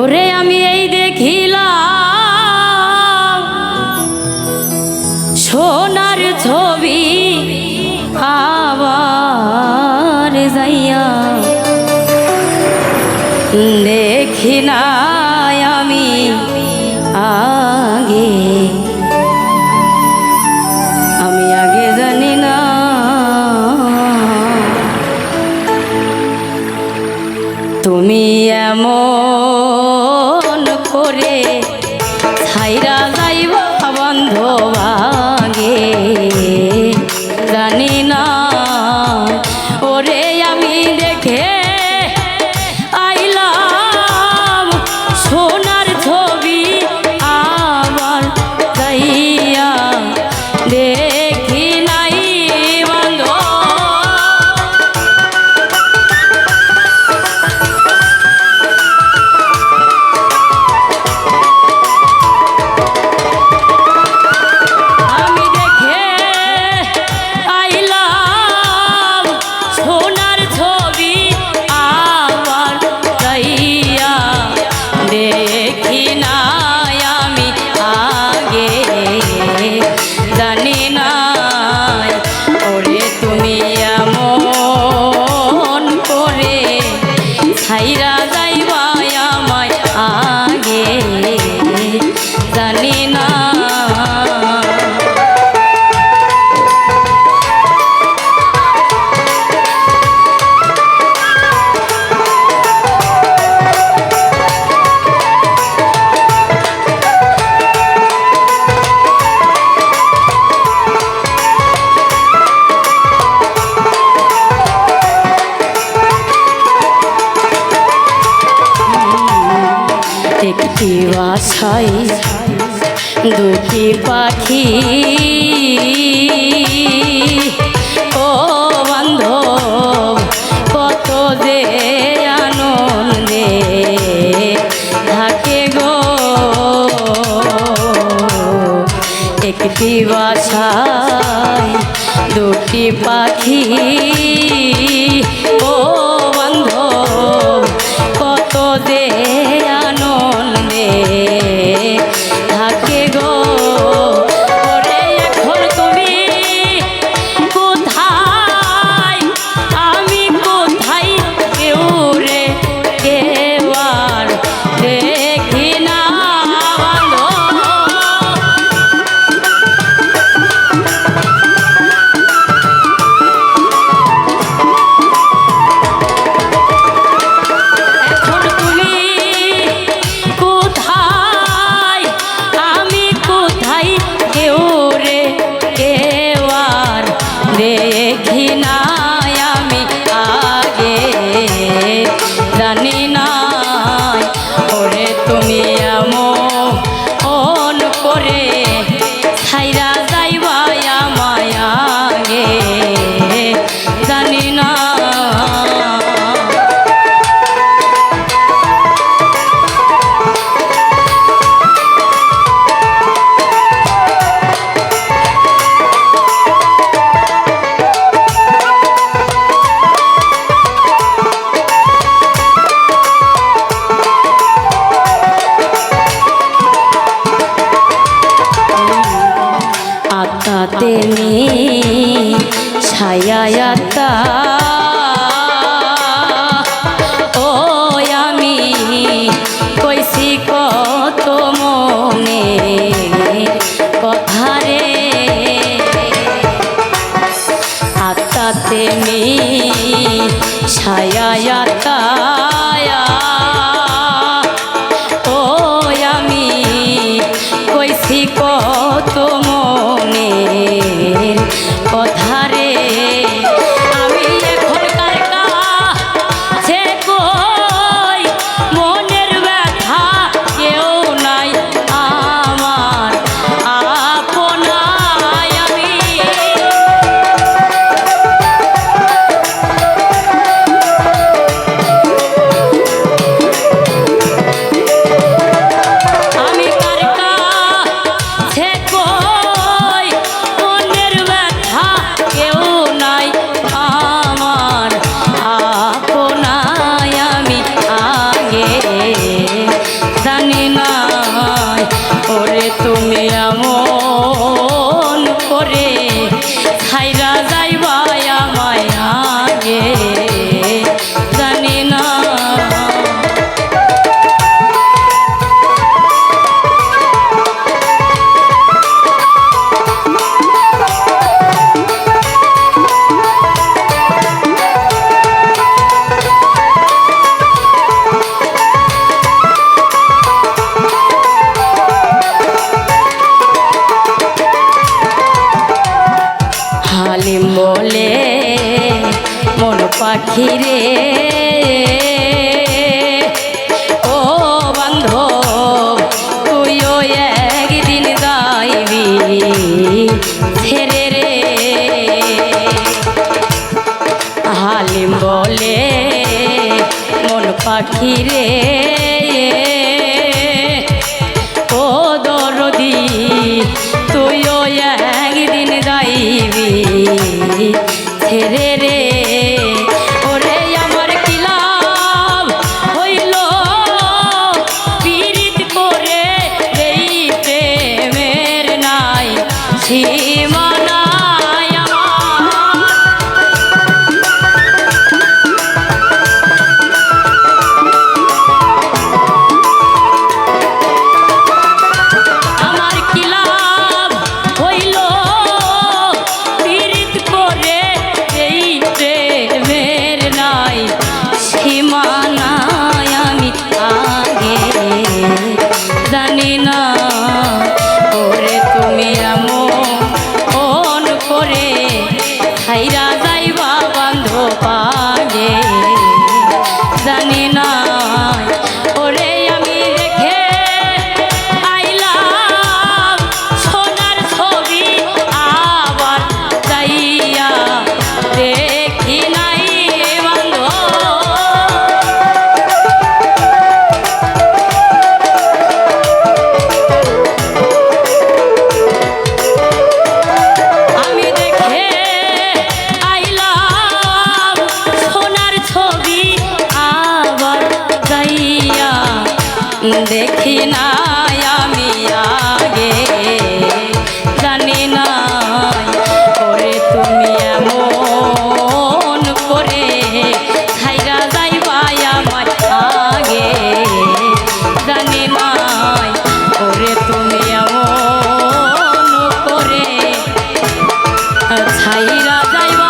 ওরে আমি এই দেখিলাম সোনার ছবি আবার যাইয়া। দেখি না আমি আগে। আমি আগে জানি না। তুমি এমন একটি বাসাই দুটি পাখি। ও বান্ধব, কত দে আনন্দে থাকে গো। একটি বাসাই দুটি পাখি। হাতে ছায়া ছায়া এমন প্রেম বলে মন পাখি রে। ও বন্ধ তুই ও একদিন দাইবি ছেড়ে রে। হালিম বলে, মন পাখি রে। ছেড়ে রে। ওরে আমার কি হইল? পীড়িত করে এই প্রেমের নাই সীমানায় দেখি নাই আমি আগে। জানি না করে তুমি এমন করে খাইরা যাইবা আমার আগে। জানি নাই করে তুমি এমন করে ছাইরা যাইবা